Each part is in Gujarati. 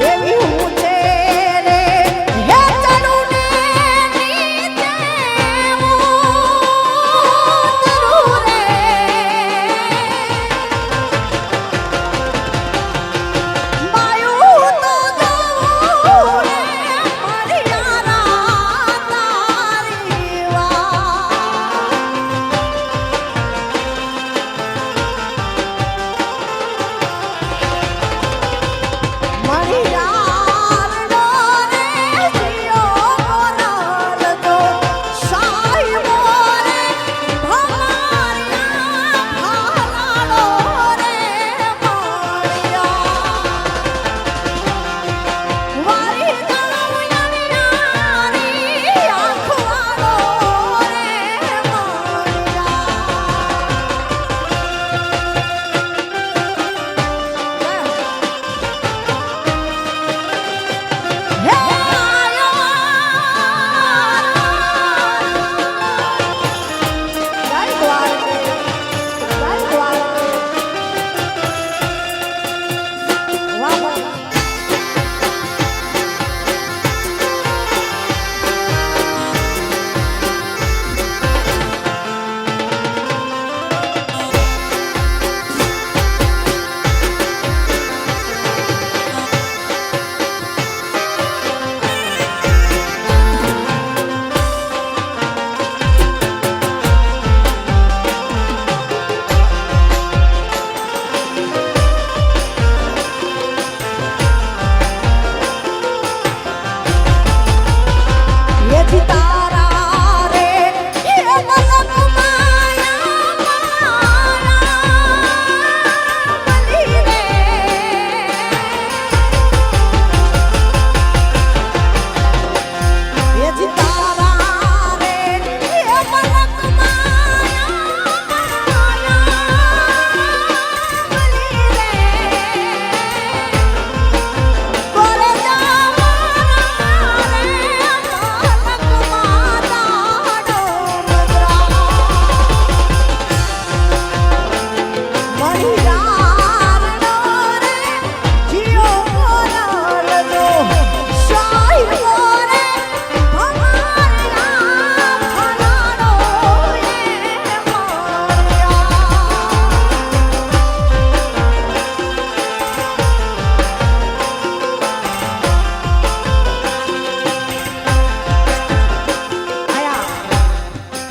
એવી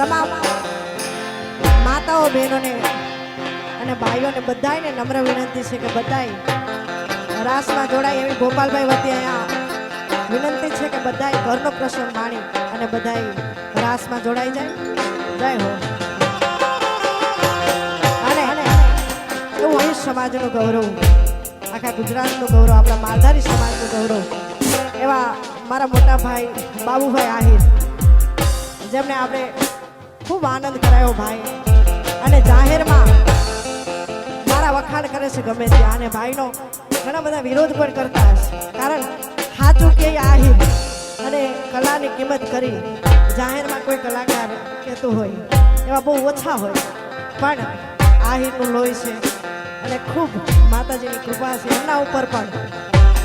તમામ માતાઓ, બહેનોને અને ભાઈઓને બધાયને નમ્ર વિનંતી છે કે બધાય રાસમાં જોડાય એવી ગોપાલભાઈ વતી અહીંયા વિનંતી છે કે બધાય ઘરનો પ્રસંગ માણી અને બધાય રાસમાં જોડાઈ જાય. જય હો. અને એવું અહીં સમાજનું ગૌરવ, આખા ગુજરાતનું ગૌરવ, આપણા માલધારી સમાજનું ગૌરવ, એવા મારા મોટા ભાઈ બાબુભાઈ આહિર, જેમને આપણે ખૂબ આનંદ કરાયો ભાઈ. અને જાહેરમાં મારા વખાણ કરે છે ગમે ત્યાં. અને ભાઈનો ઘણા બધા વિરોધ પણ કરતા હશે. કારણ સાચું કે આહી અને કલાની કિંમત કરી જાહેરમાં કોઈ કલાકાર કહેતું હોય, એવા બહુ ઓછા હોય. પણ આહિરનું લોહી છે અને ખૂબ માતાજીની કૃપા છે એમના ઉપર પણ.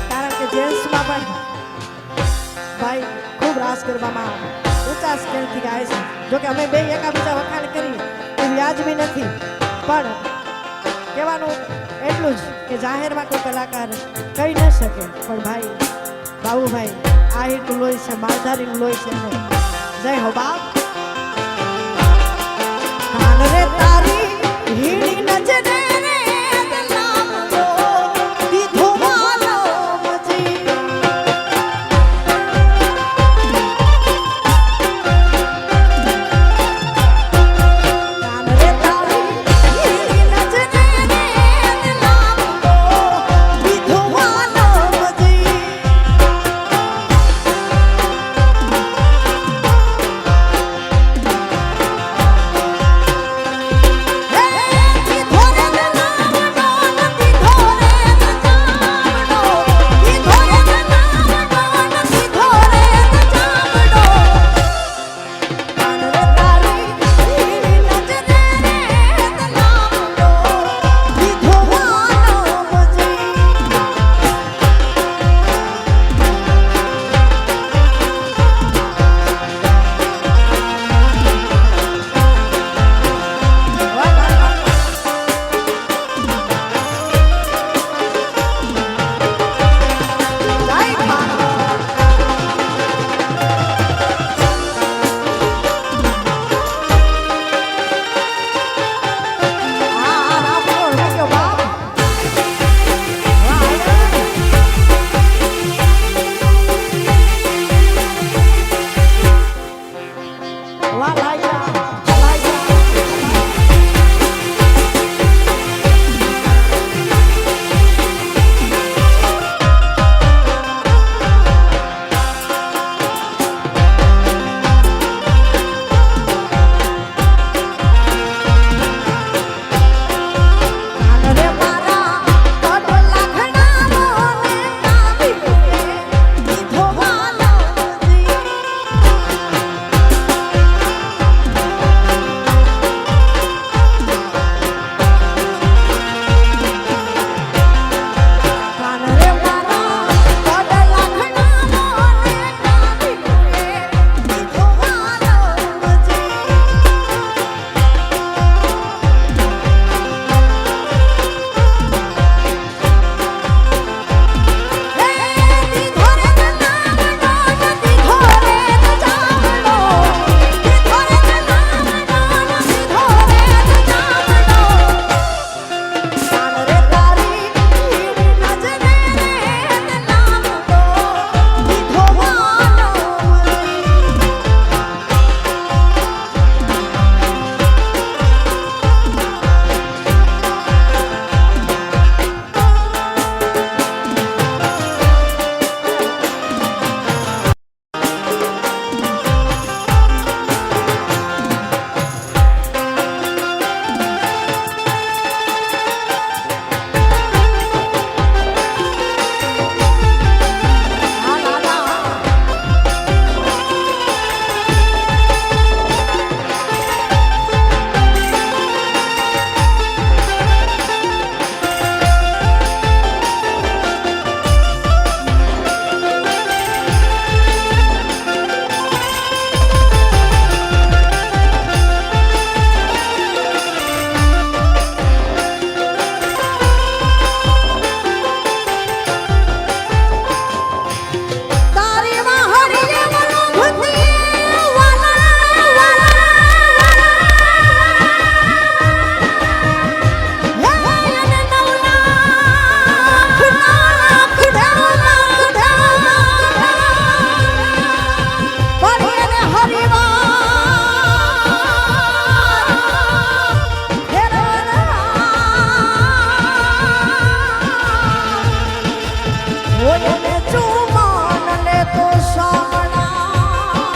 કારણ કે જેન્ટ્સમાં પણ ભાઈ ખૂબ રાસ કરવામાં ઊંચા સ્કેલથી ગાય છે. જો કે અમે બે એકાબીજા વખાણ કરીએ એ વ્યાજબી નથી. પણ કહેવાનું એટલું જ કે જાહેરમાં કોઈ કલાકાર કહી ન શકે. પણ ભાઈ, બાબુભાઈ આહિરનું લોહી છે માલધારીનું લોહી છે જય હો બાપ. રે